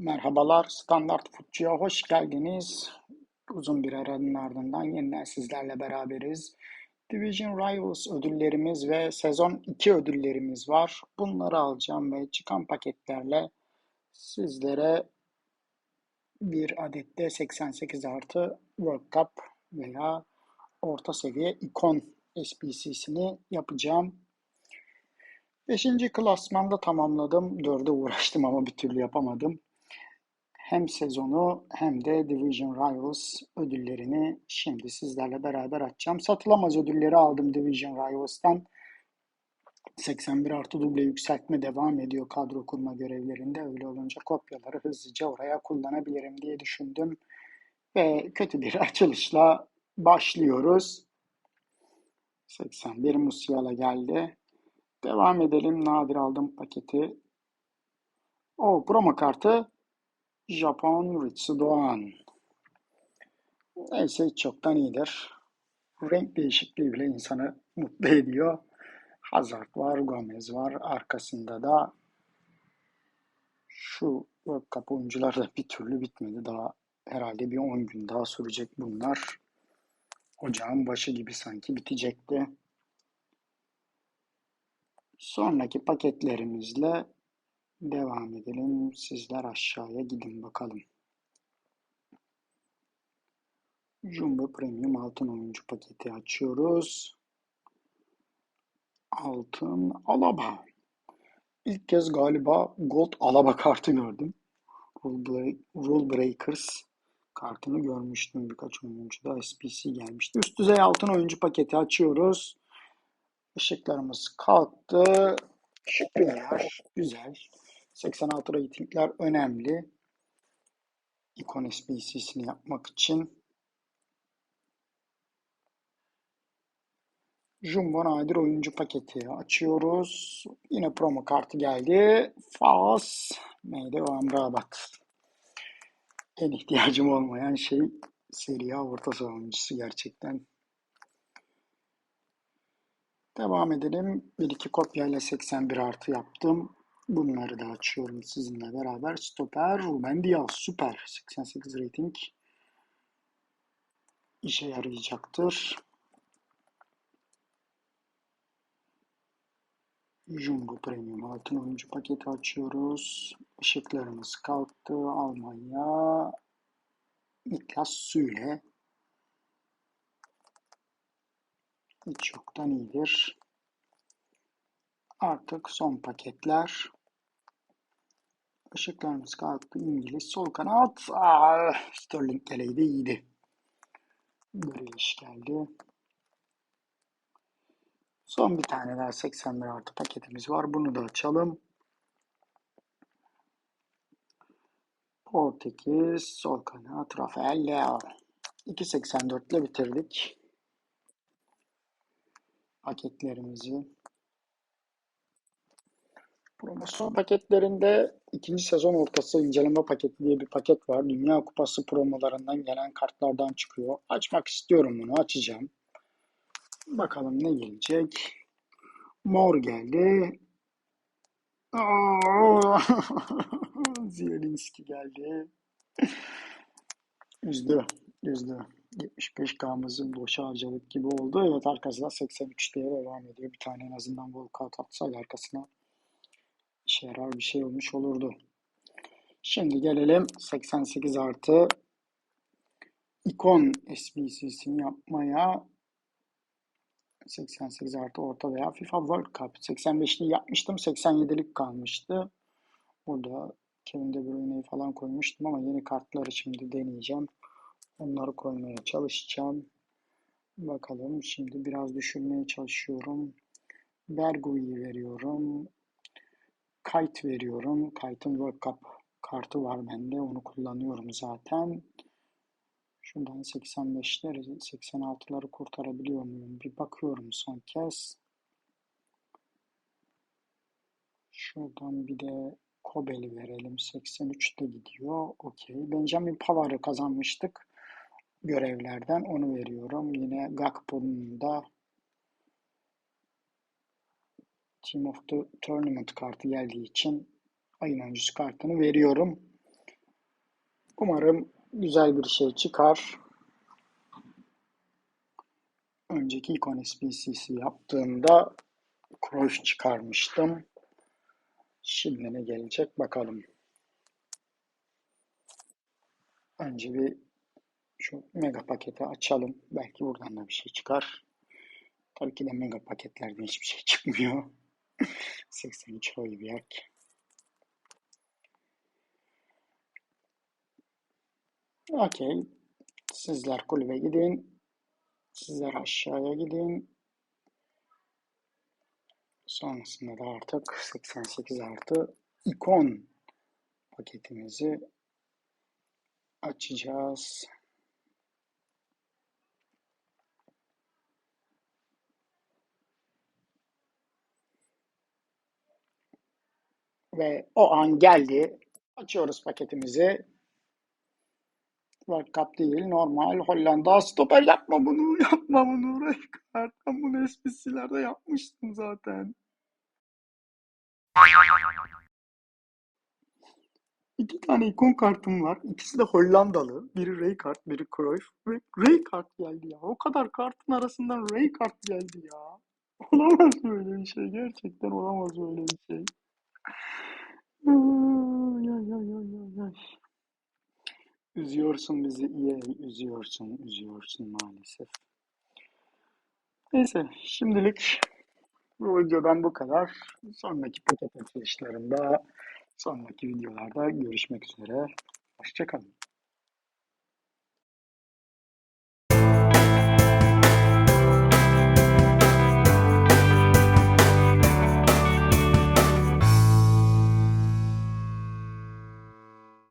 Merhabalar, Standart Futçu'ya hoş geldiniz. Uzun bir aranın ardından yeniden sizlerle beraberiz. Division Rivals ödüllerimiz ve sezon 2 ödüllerimiz var. Bunları alacağım ve çıkan paketlerle sizlere bir adette 88 artı World Cup veya orta seviye ikon SPC'sini yapacağım. Beşinci klasmanda tamamladım. Dörde uğraştım ama bir türlü yapamadım hem sezonu hem de Division Rivals ödüllerini şimdi sizlerle beraber açacağım. Satılamaz ödülleri aldım Division Rivals'tan. 81 artı duble yükseltme devam ediyor kadro kurma görevlerinde. Öyle olunca kopyaları hızlıca oraya kullanabilirim diye düşündüm. Ve kötü bir açılışla başlıyoruz. 81 Musiala geldi. Devam edelim. Nadir aldım paketi. O promo kartı Japon Ritsu Doğan. Neyse çoktan iyidir. Renk değişikliği bile insanı mutlu ediyor. Hazard var, Gomez var. Arkasında da şu World oyuncular da bir türlü bitmedi. Daha herhalde bir 10 gün daha sürecek bunlar. Ocağın başı gibi sanki bitecekti. Sonraki paketlerimizle Devam edelim. Sizler aşağıya gidin bakalım. Jumbo Premium altın oyuncu paketi açıyoruz. Altın Alaba. İlk kez galiba Gold Alaba kartı gördüm. Rule Breakers kartını görmüştüm birkaç oyuncuda. SPC gelmişti. Üst düzey altın oyuncu paketi açıyoruz. Işıklarımız kalktı. Şıklılar. Güzel. 86 ratingler önemli. İkon SBC'sini yapmak için. Jumbo nadir oyuncu paketi açıyoruz. Yine promo kartı geldi. Fas neydi o Amrabat. En ihtiyacım olmayan şey Serie A orta savunucusu gerçekten. Devam edelim. Bir iki kopyayla 81 artı yaptım. Bunları da açıyorum sizinle beraber. Stoper Ruben Diaz süper. 88 rating işe yarayacaktır. Jumbo Premium altın oyuncu paketi açıyoruz. Işıklarımız kalktı. Almanya Niklas Süle hiç yoktan iyidir. Artık son paketler. Işıklarımız kalktı. İngiliz sol kanat. Aa, Sterling geleydi iyiydi. Grealish geldi. Son bir tane daha 81 artı paketimiz var. Bunu da açalım. Portekiz, sol kanat, Rafael Leao. 2.84 ile bitirdik. Paketlerimizi Promosyon paketlerinde ikinci sezon ortası inceleme paketi diye bir paket var. Dünya Kupası promolarından gelen kartlardan çıkıyor. Açmak istiyorum bunu. Açacağım. Bakalım ne gelecek. Mor geldi. Zielinski geldi. Üzdü. Üzdü. 75K'mızın boşa harcadık gibi oldu. Evet arkasında 83 diye devam ediyor. Bir tane en azından Volkat atsaydı arkasına işe yarar bir şey olmuş olurdu. Şimdi gelelim 88 artı ikon SBC'sini yapmaya 88 artı orta veya FIFA World Cup 85'li yapmıştım 87'lik kalmıştı. Burada Kevin De Bruyne'yi falan koymuştum ama yeni kartları şimdi deneyeceğim. Onları koymaya çalışacağım. Bakalım şimdi biraz düşürmeye çalışıyorum. Bergu'yu veriyorum. Kite veriyorum. Kite'ın World Cup kartı var bende. Onu kullanıyorum zaten. Şundan 85'leri, 86'ları kurtarabiliyor muyum? Bir bakıyorum son kez. Şuradan bir de Kobel'i verelim. 83'te gidiyor. Okey. Benjamin Pavar'ı kazanmıştık görevlerden. Onu veriyorum. Yine Gakpo'nun da Team of the Tournament kartı geldiği için ayın öncüsü kartını veriyorum. Umarım güzel bir şey çıkar. Önceki Icon SPCC yaptığımda Cruyff çıkarmıştım. Şimdi ne gelecek bakalım. Önce bir şu mega paketi açalım. Belki buradan da bir şey çıkar. Tabii ki de mega paketlerden hiçbir şey çıkmıyor. 83 Hoiberg. Okey. Sizler kulübe gidin. Sizler aşağıya gidin. Sonrasında da artık 88 artı ikon paketimizi açacağız. Ve o an geldi. Açıyoruz paketimizi. World Cup değil, normal Hollanda. Stoper yapma bunu, yapma bunu. Rijkaard. Ben bunu SPC'lerde yapmıştım zaten. İki tane ikon kartım var. İkisi de Hollandalı. Biri Rijkaard, biri Cruyff. Ve Rijkaard geldi ya. O kadar kartın arasından Rijkaard geldi ya. Olamaz böyle bir şey. Gerçekten olamaz böyle bir şey. Üzüyorsun bizi EA, üzüyorsun, üzüyorsun maalesef. Neyse, şimdilik bu videodan bu kadar. Sonraki paket açılışlarında, sonraki videolarda görüşmek üzere. Hoşçakalın.